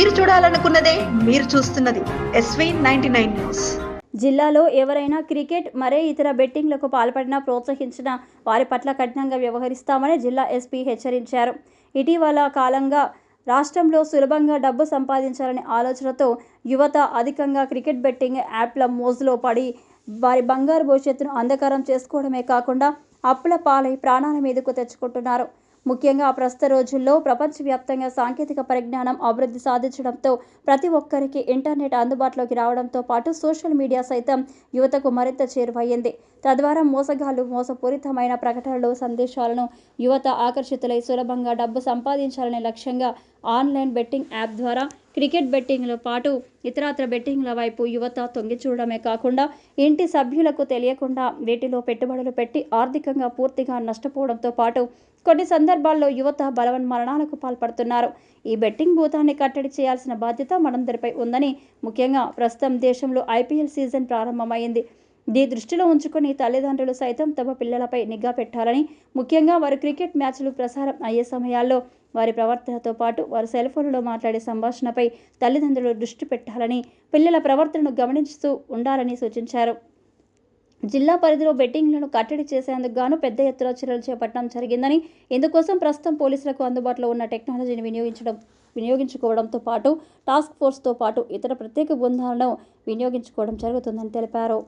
మీరు చూడాలనుకున్నదే మీరు చూస్తున్నది ఎస్వీ నైన్టీ నైన్ న్యూస్. జిల్లాలో ఎవరైనా క్రికెట్ మరే ఇతర బెట్టింగ్లకు పాల్పడినా ప్రోత్సహించిన వారి పట్ల కఠినంగా వ్యవహరిస్తామని జిల్లా ఎస్పీ హెచ్చరించారు. ఇటీవల కాలంగా రాష్ట్రంలో సులభంగా డబ్బు సంపాదించాలనే ఆలోచనతో యువత అధికంగా క్రికెట్ బెట్టింగ్ యాప్ల మోజులో పడి వారి బంగారు భవిష్యత్తును అంధకారం చేసుకోవడమే కాకుండా అప్పుల పాలై ప్రాణాల మీదకు తెచ్చుకుంటున్నారు. ముఖ్యంగా ప్రస్తుత రోజుల్లో ప్రపంచవ్యాప్తంగా సాంకేతిక పరిజ్ఞానం అభివృద్ధి సాధించడంతో ప్రతి ఒక్కరికి ఇంటర్నెట్ అందుబాటులోకి రావడంతో పాటు సోషల్ మీడియా సైతం యువతకు మరింత చేరువయ్యింది. తద్వారా మోసగాళ్ళు మోసపూరితమైన ప్రకటనలు సందేశాలను యువత ఆకర్షితులై సులభంగా డబ్బు సంపాదించాలనే లక్ష్యంగా ఆన్లైన్ బెట్టింగ్ యాప్ ద్వారా క్రికెట్ బెట్టింగ్లో పాటు ఇతరత్ర బెట్టింగ్ల వైపు యువత తొంగి చూడడమే కాకుండా ఇంటి సభ్యులకు తెలియకుండా వీటిలో పెట్టుబడులు పెట్టి ఆర్థికంగా పూర్తిగా నష్టపోవడంతో పాటు కొన్ని సందర్భాల్లో యువత బలవన్ మరణాలకు పాల్పడుతున్నారు. ఈ బెట్టింగ్ భూతాన్ని కట్టడి చేయాల్సిన బాధ్యత మనందరిపై ఉందని ముఖ్యంగా ప్రస్తుతం దేశంలో ఐపీఎల్ సీజన్ ప్రారంభమైంది. దీ దృష్టిలో ఉంచుకొని తల్లిదండ్రులు సైతం తమ పిల్లలపై నిఘా పెట్టాలని ముఖ్యంగా వారు క్రికెట్ మ్యాచ్లు ప్రసారం అయ్యే సమయాల్లో వారి ప్రవర్తనతో పాటు వారు సెల్ ఫోన్లో మాట్లాడే సంభాషణపై తల్లిదండ్రులు దృష్టి పెట్టాలని పిల్లల ప్రవర్తనను గమనిస్తూ ఉండాలని సూచించారు. జిల్లా పరిధిలో బెట్టింగ్లను కట్టడి చేసేందుకు గాను పెద్ద ఎత్తున చర్యలు చేపట్టడం జరిగిందని ఇందుకోసం ప్రస్తుతం పోలీసులకు అందుబాటులో ఉన్న టెక్నాలజీని వినియోగించడం వినియోగించుకోవడంతో పాటు టాస్క్ ఫోర్స్తో పాటు ఇతర ప్రత్యేక బృందాలను వినియోగించుకోవడం జరుగుతుందని తెలిపారు.